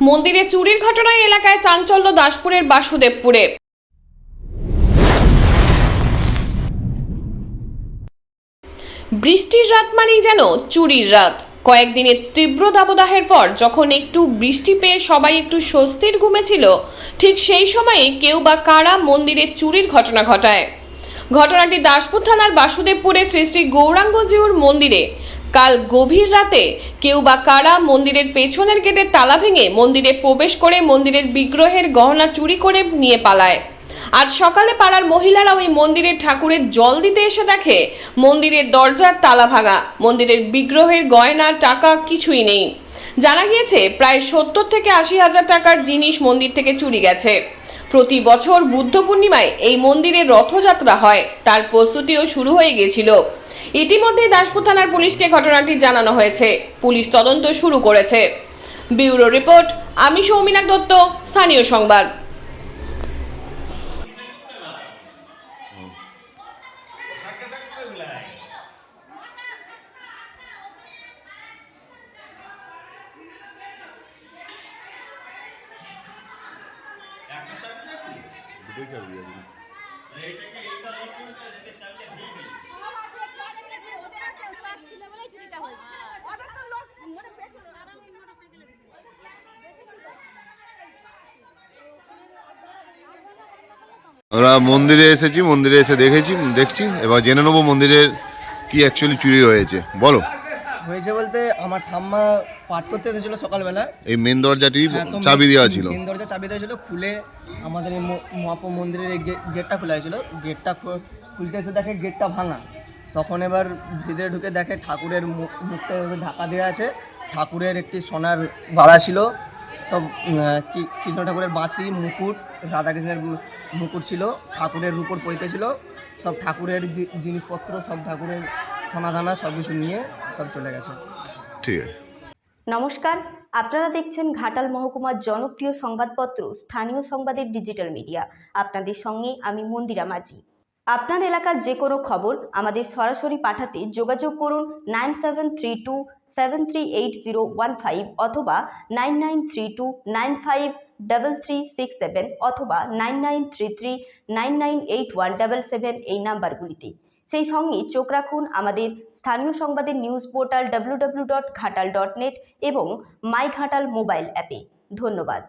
মন্দিরে চুরির ঘটনায় এলাকায় চাঞ্চল্য দাসপুরের বাসুদেবপুরে। বৃষ্টির রাত মানেই যেন চুরির রাত। কয়েকদিনের তীব্র দাবদাহের পর যখন একটু বৃষ্টি পেয়ে সবাই একটু স্বস্তির ঘুমেছিল ঠিক সেই সময়ে কেউ বা কারা মন্দিরে চুরির ঘটনা ঘটায়। ঘটনাটি দাসপুর থানার বাসুদেবপুরে শ্রী শ্রী গৌরাঙ্গজিউর মন্দিরে কাল গভীর রাতে কেউ বা কারা মন্দিরের পেছনের গেটের তালা ভেঙে মন্দিরে প্রবেশ করে মন্দিরের বিগ্রহের গহনা চুরি করে নিয়ে পালায়। আজ সকালে পাড়ার মহিলারা ওই মন্দিরের ঠাকুরের জল দিতে এসে দেখে মন্দিরের দরজার তালা ভাঙা, মন্দিরের বিগ্রহের গয়না, টাকা কিছুই নেই। জানা গিয়েছে প্রায় সত্তর থেকে আশি হাজার টাকার জিনিস মন্দির থেকে চুরি গেছে। প্রতি বছর বুদ্ধ পূর্ণিমায় এই মন্দিরে রথযাত্রা হয়, তার প্রস্তুতিও শুরু হয়ে গিয়েছিল। ইতিমধ্যে দাসপুর থানার পুলিশকে ঘটনাটি জানানো হয়েছে। পুলিশ তদন্ত শুরু করেছে। ব্যুরো রিপোর্ট, আমি সৌমিনাথ দত্ত, স্থানীয় সংবাদ। ওদের তো লোক মানে পেছনে আমরা মন্দিরে এসেছি মন্দিরে এসে দেখেছি দেখছি। এবার জেনে নেব মন্দিরের কি অ্যাকচুয়ালি চুরি হয়েছে। বলো। হয়েছে বলতে আমার ঠাম্মা পাঠ করতে এসেছিল সকালবেলা। এই মেন দরজাটি হ্যাঁ, চাবি দেওয়া ছিল। মেন দরজা চাবি দেওয়া ছিল খুলে আমাদের এই ম- মন্দিরের গেটটা খোলা হয়েছিল। গেটটা খুলতে এসে দেখে গেটটা ভাঙা। তখন এবার ভিতরে ঢুকে দেখে ঠাকুরের মুখটা এভাবে ঢাকা দেওয়া আছে। ঠাকুরের একটি সোনার বাড়া ছিল। সব কি কৃষ্ণ ঠাকুরের বাঁশি মুকুট রাধাকৃষ্ণের মুকুট ছিল। ঠাকুরের রূপর পৈতে ছিল। সব ঠাকুরের জিনিসপত্র সব ঠাকুরের সোনাদানা সব কিছু নিয়ে সব চলে গেছে। ঠিক আছে। নমস্কার। আপনারা দেখছেন ঘাটাল মহকুমার জনপ্রিয় সংবাদপত্র স্থানীয় সংবাদের ডিজিটাল মিডিয়া আপনাদের সঙ্গে আমি মন্দিরা মাঝি। আপনার এলাকার যে কোনো খবর আমাদের সরাসরি পাঠাতে যোগাযোগ করুন nine seven three two seven three eight zero one five অথবা nine nine three two nine five double three six seven অথবা nine nine three three nine nine eight one double seven এই নাম্বারগুলিতে। সেই সঙ্গে চোখ রাখুন আমাদের স্থানীয় সংবাদের news portal W dot Ghatal dot net এবং মাই ঘাটাল মোবাইল অ্যাপে। ধন্যবাদ।